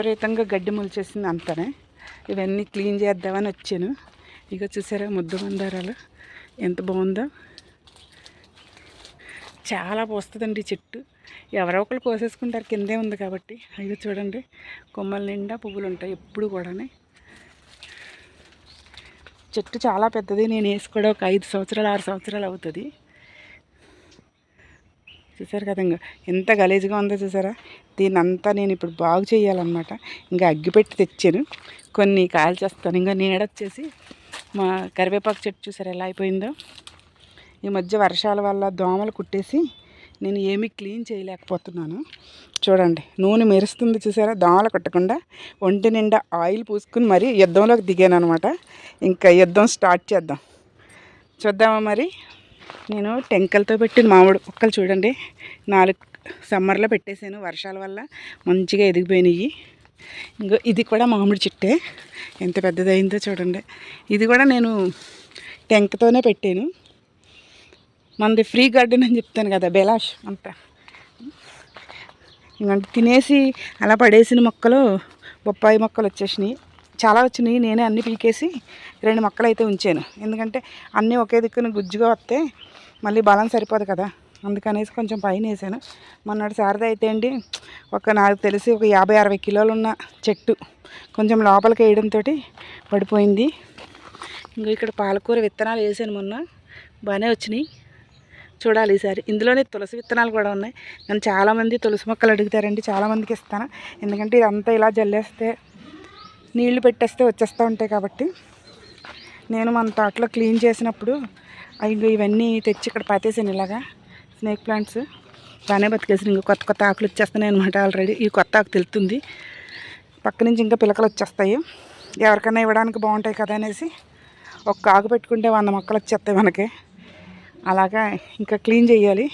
విపరీతంగా గడ్డి మొలిచేసింది అంతనే. ఇవన్నీ క్లీన్ చేద్దామని వచ్చాను. ఇక చూసారా ముద్ద మందారాలు? ఎంత బాగుందో. చాలా పోస్తుందండి చెట్టు. ఎవరో ఒకరు కోసేసుకుంటారు కిందే ఉంది కాబట్టి. అయ్యో చూడండి కొమ్మల నిండా పువ్వులు ఉంటాయి ఎప్పుడు కూడానే. చెట్టు చాలా పెద్దది నేను వేసుకోవడం ఒక ఐదు సంవత్సరాలు ఆరు సంవత్సరాలు అవుతుంది. చూసారు కదా ఇంకా ఎంత గలీజ్గా ఉందో చూసారా? దీన్ని అంతా నేను ఇప్పుడు బాగు చేయాలన్నమాట. ఇంకా అగ్గిపెట్టి తెచ్చాను. కొన్ని కాయలు చేస్తాను ఇంకా నీడొచ్చేసి మా కరివేపాకు చెట్టు చూసారు ఎలా అయిపోయిందో? ఈ మధ్య వర్షాల వల్ల దోమలు కుట్టేసి నేను ఏమీ క్లీన్ చేయలేకపోతున్నాను. చూడండి నూనె మెరుస్తుంది చూసారా? దోమలు కట్టకుండా ఒంటి నిండా ఆయిల్ పూసుకుని మరీ యుద్ధంలోకి దిగాను అనమాట ఇంకా యుద్ధం స్టార్ట్ చేద్దాం. చూద్దామా మరి? నేను టెంకలతో పెట్టిన మామిడి ఒక్కలు చూడండి. నాలుగు సమ్మర్లో పెట్టేశాను. వర్షాల వల్ల మంచిగా ఎదిగిపోయినాయి. ఇంకో ఇది కూడా మామిడి చెట్టే. ఎంత పెద్దదైందో చూడండి. ఇది కూడా నేను టెంకతోనే పెట్టాను. మనది ఫ్రీ గార్డెన్ అని చెప్తాను కదా బెలాష్ అంతా. ఇంకంటే తినేసి అలా పడేసిన మొక్కలు బొప్పాయి మొక్కలు వచ్చేసినాయి. చాలా వచ్చినాయి. నేనే అన్నీ పీకేసి రెండు మొక్కలు అయితే ఉంచాను. ఎందుకంటే అన్నీ ఒకే దిక్కున గుజ్జుగా వస్తే మళ్ళీ బలం సరిపోదు కదా. అందుకనేసి కొంచెం పైన వేసాను మొన్నటి శారద అయితే అండి ఒక నాకు తెలిసి ఒక యాభై అరవై కిలోలు ఉన్న చెట్టు కొంచెం లోపలికి వేయడంతో పడిపోయింది. ఇంకా ఇక్కడ పాలకూర విత్తనాలు వేసాను మొన్న బాగానే వచ్చినాయి. చూడాలి ఈసారి. ఇందులోనే తులసి విత్తనాలు కూడా ఉన్నాయి. నన్ను చాలామంది తులసి మొక్కలు అడుగుతారండి చాలామందికి ఇస్తాను. ఎందుకంటే ఇదంతా ఇలా జల్లేస్తే నీళ్ళు పెట్టేస్తే వచ్చేస్తూ ఉంటాయి కాబట్టి. నేను మన తోటలో క్లీన్ చేసినప్పుడు ఇవన్నీ తెచ్చి ఇక్కడ పాతేసాను ఇలాగా. స్నేక్ ప్లాంట్స్ బాగానే బతికేసి ఇంకా కొత్త కొత్త ఆకులు వచ్చేస్తున్నాయి అనమాట ఆల్రెడీ ఈ కొత్త ఆకు తెలుతుంది. పక్క నుంచి ఇంకా పిలకలు వచ్చేస్తాయి. ఎవరికైనా ఇవ్వడానికి బాగుంటాయి కదా అనేసి ఒక ఆకు పెట్టుకుంటే వంద మొక్కలు వచ్చేస్తాయి మనకి. అలాగా ఇంకా క్లీన్ చేయాలి.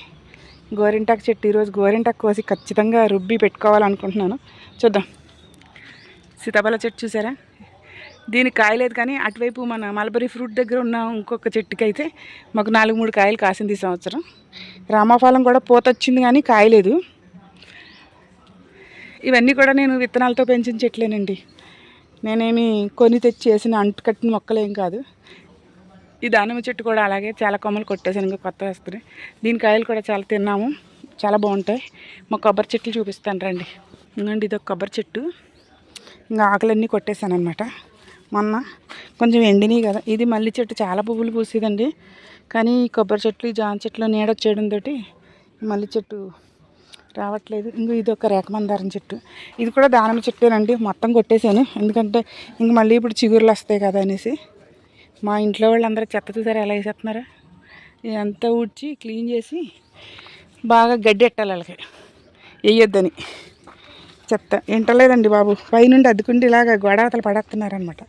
గోరింటాకు చెట్టు ఈరోజు గోరింటాకు కోసి ఖచ్చితంగా రుబ్బి పెట్టుకోవాలనుకుంటున్నాను. చూద్దాం. సీతాఫల చెట్టు చూసారా? దీనికి కాయలేదు కానీ అటువైపు మన మలబరీ ఫ్రూట్ దగ్గర ఉన్న ఇంకొక చెట్టుకి అయితే మాకు నాలుగు మూడు కాయలు కాసింది ఈ సంవత్సరం. రామాఫలం కూడా పూత వచ్చింది కానీ కాయలేదు. ఇవన్నీ కూడా నేను విత్తనాలతో పెంచిన చెట్లేనండి. నేనేమి కొని తెచ్చి వేసిన అంటు కట్టిన మొక్కలేం కాదు. ఈ దానిమ్మ చెట్టు కూడా అలాగే చాలా కొమ్మలు కొట్టేసాను ఇంకా కొత్త వస్తున్నాయి దీని కాయలు కూడా చాలా తిన్నాము. చాలా బాగుంటాయి. మా కొబ్బరి చెట్లు చూపిస్తాను రండి. ఇంకండి ఇది ఒక కొబ్బరి చెట్టు. ఇంకా ఆకులన్నీ కొట్టేశాను అనమాట మొన్న. కొంచెం ఎండినాయి కదా. ఇది మల్లి చెట్టు చాలా పువ్వులు పూసేదండి. కానీ ఈ కొబ్బరి చెట్లు ఈ జామ చెట్లు నీడ వచ్చేయడంతో మల్లి చెట్టు రావట్లేదు. ఇంక ఇది ఒక రేఖమందారం చెట్టు. ఇది కూడా దానిమ్మ చెట్టేనండి. మొత్తం కొట్టేశాను. ఎందుకంటే ఇంక మళ్ళీ ఇప్పుడు చిగురులు వస్తాయి కదా అనేసి. మా ఇంట్లో వాళ్ళందరూ చెత్త చూసారు? ఎలా వేసేస్తున్నారా? ఇదంతా ఊడ్చి క్లీన్ చేసి బాగా గడ్డి ఎట్టాలి వాళ్ళకి? వేయొద్దని. చెత్త. వింటలేదండి బాబు. పైనుండి అద్దుకుంటే ఇలాగ గోడవతలు పడేస్తున్నారనమాట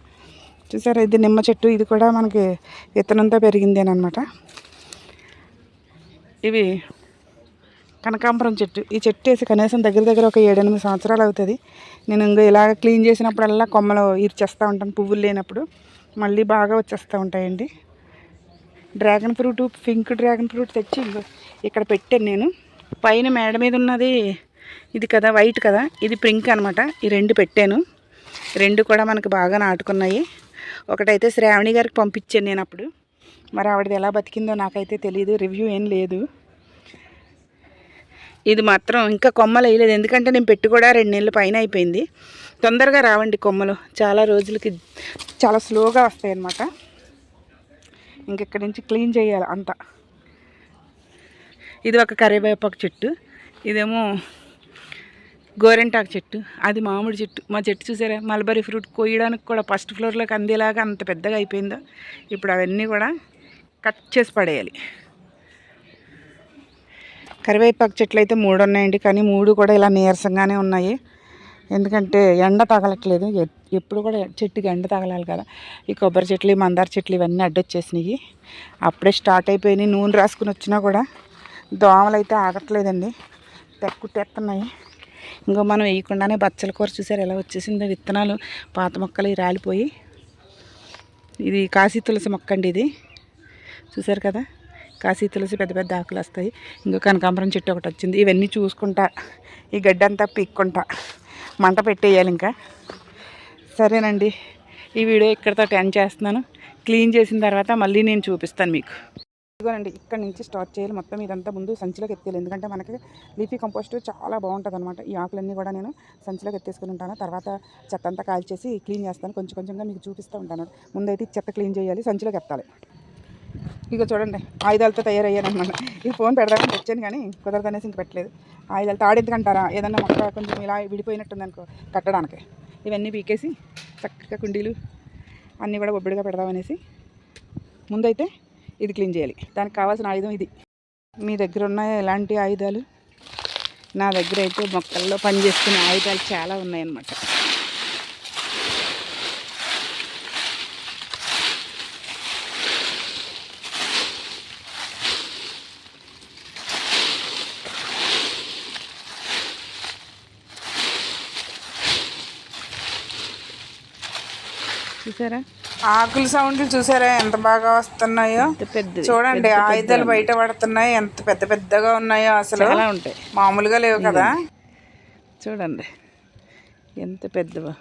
చూసారా? ఇది నిమ్మ చెట్టు. ఇది కూడా మనకి విత్తనంతో పెరిగిందేనమాట ఇవి కనకాంబరం చెట్టు. ఈ చెట్టు వేసి కనీసం దగ్గర దగ్గర ఒక ఏడెనిమిది సంవత్సరాలు అవుతుంది. నేను ఇంకా ఇలాగ క్లీన్ చేసినప్పుడల్లా కొమ్మలు ఇరిచేస్తూ ఉంటాను. పువ్వులు లేనప్పుడు. మళ్ళీ బాగా వచ్చేస్తూ ఉంటాయండి. Dragon fruit pink dragon fruit తెచ్చి ఇక్కడ పెట్టాను నేను. పైన మేడ మీద ఉన్నది ఇది కదా వైట్ కదా. ఇది పింక్ అనమాట ఈ రెండు పెట్టాను. రెండు కూడా మనకు బాగా నాటుకున్నాయి. ఒకటైతే శ్రావణి గారికి పంపించాను నేను అప్పుడు. మరి ఆవిడది ఎలా బతికిందో నాకైతే తెలియదు రివ్యూ ఏం లేదు. ఇది మాత్రం ఇంకా కొమ్మలు వేయలేదు. ఎందుకంటే నేను పెట్టి కూడా రెండు నెలల పైన అయిపోయింది. తొందరగా రావండి కొమ్మలు. చాలా రోజులకి చాలా స్లోగా వస్తాయి అన్నమాట ఇంకెక్కడి నుంచి క్లీన్ చేయాలి అంతా. ఇది ఒక కరివేపాకు చెట్టు. ఇదేమో గోరెంటాకు చెట్టు అది మామిడి చెట్టు. మా చెట్టు చూసారా? మల్బరీ ఫ్రూట్ కొయ్యడానికి కూడా ఫస్ట్ ఫ్లోర్లోకి అందేలాగా అంత పెద్దగా అయిపోయిందో. ఇప్పుడు అవన్నీ కూడా కట్ చేసి పడేయాలి. కరివేపాకు చెట్లు అయితే మూడు ఉన్నాయండి కానీ మూడు కూడా ఇలా నీరసంగానే ఉన్నాయి. ఎందుకంటే ఎండ తగలట్లేదు. ఎప్పుడు కూడా చెట్టుకి ఎండ తగలాలి కదా. ఈ కొబ్బరి చెట్లు ఈ మందార చెట్లు ఇవన్నీ అడ్డొచ్చేసినాయి. అప్పుడే స్టార్ట్ అయిపోయినాయి. నూనె రాసుకుని వచ్చినా కూడా దోమలు అయితే ఆగట్లేదండి తెత్తున్నాయి. ఇంకో మనం వేయకుండానే బచ్చల కూర చూసారు ఎలా వచ్చేసిందో విత్తనాలు. పాత మొక్కలు రాలిపోయి. ఇది కాశీ తులసి మొక్క అండి ఇది. చూసారు కదా? కాశీ తులసి పెద్ద పెద్ద ఆకులు వస్తాయి. ఇంకో కనకాంబరం చెట్టు ఒకటి వచ్చింది. ఇవన్నీ చూసుకుంటా. ఈ గడ్డి అంతా పీక్కుంటా. మంట పెట్టేయాలి ఇంకా. సరేనండి. ఈ వీడియో ఇక్కడితో ఎండ్ చేస్తున్నాను. క్లీన్ చేసిన తర్వాత మళ్ళీ నేను చూపిస్తాను మీకు. ఇదిగోనండి ఇక్కడ నుంచి స్టార్ట్ చేయాలి. మొత్తం ఇదంతా ముందు సంచిలోకి ఎత్తేయాలి. ఎందుకంటే మనకి లీఫీ కంపోస్ట్ చాలా బాగుంటుంది అనమాట ఈ ఆకులన్నీ కూడా నేను సంచిలోకి ఎత్తేసుకుని ఉంటాను. తర్వాత చెత్త అంతా కాల్చేసి క్లీన్ చేస్తాను. కొంచెం కొంచెంగా మీకు చూపిస్తూ ఉంటాను. ముందైతే చెత్త క్లీన్ చేయాలి. సంచిలోకి ఎత్తాలి. ఇక చూడండి ఆయుధాలతో తయారయ్యాను అనమాట ఈ ఫోన్ పెడదామని వచ్చాను కానీ కుదరదనేసి ఇంక పెట్టలేదు. ఆయుధాలతో తాడెందుకంటారా? ఏదన్నా మొక్క కొంచెం ఇలా విడిపోయినట్టుంది అనుకో కట్టడానికి. ఇవన్నీ పీకేసి చక్కగా కుండీలు అన్నీ కూడా బొబ్బిడిగా పెడదామనేసి ముందైతే ఇది క్లీన్ చేయాలి. దానికి కావాల్సిన ఆయుధం ఇది. మీ దగ్గర ఉన్న ఎలాంటి ఆయుధాలు? నా దగ్గర అయితే మొక్కల్లో పనిచేస్తున్న ఆయుధాలు చాలా ఉన్నాయన్నమాట. చూసారా? ఆకుల సౌండ్లు చూసారా? ఎంత బాగా వస్తున్నాయో? పెద్ద చూడండి ఆయుధాలు బయట పడుతున్నాయి ఎంత పెద్ద పెద్దగా ఉన్నాయో అసలు. ఉంటాయి. మామూలుగా లేవు కదా? చూడండి ఎంత పెద్దవో.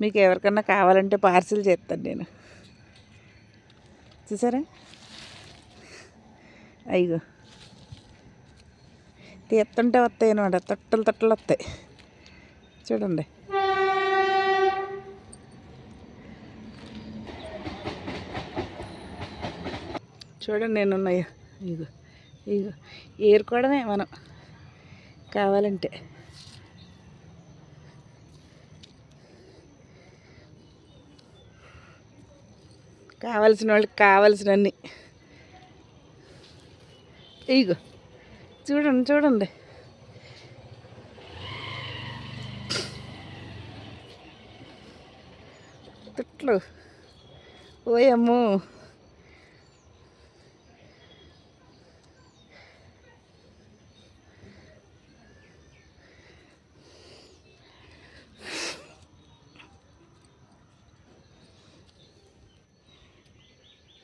మీకు ఎవరికన్నా కావాలంటే పార్సిల్ చేస్తాను నేను. చూసారా? అయ్యో. తీస్తుంటే వస్తాయి అనమాట తొట్టలు తొట్టలు వస్తాయి. చూడండి. చూడండి నేను ఉన్నాయో ఇగో ఇగో ఏరుకోవడమే మనం కావాలంటే. కావలసిన వాళ్ళకి కావలసినన్ని. ఇగో చూడండి చూడండి. తిట్లు. ఓయమ్మో.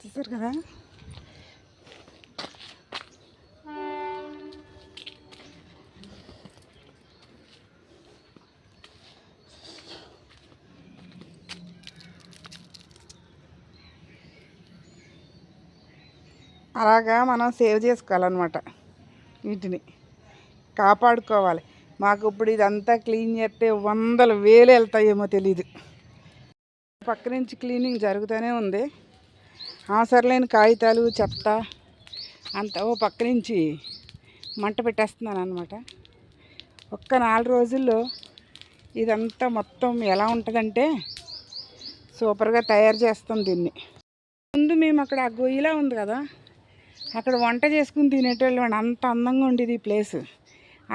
చూసారు కదా. అలాగా మనం సేవ్ చేసుకోవాలన్నమాట వీటిని. కాపాడుకోవాలి. మాకు ఇప్పుడు ఇదంతా క్లీన్ చేస్తే వందల వేలు వెళ్తాయేమో తెలీదు. పక్క నుంచి క్లీనింగ్ జరుగుతూనే ఉంది. అవసరలేని కాగితాలు చెత్త అంత ఓ పక్క నుంచి మంట పెట్టేస్తున్నాను అనమాట ఒక్క నాలుగు రోజుల్లో ఇదంతా మొత్తం ఎలా ఉంటుందంటే సూపర్గా తయారు చేస్తాం దీన్ని. ముందు మేము అక్కడ ఆ గొయ్యిలా ఉంది కదా అక్కడ వంట చేసుకుని తినేటోళ్ళు అంత అందంగా ఉండేది ఈ ప్లేస్.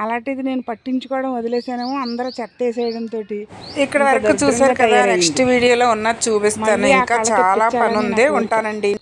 అలాంటిది నేను పట్టించుకోవడం వదిలేసానేమో అందరూ చెత్త వేసేయడంతో ఇక్కడ వరకు చూసారు కదా నెక్స్ట్ వీడియోలో ఉన్నది చూపిస్తాను. ఇంకా చాలా పని ఉంది ఉంటానండి.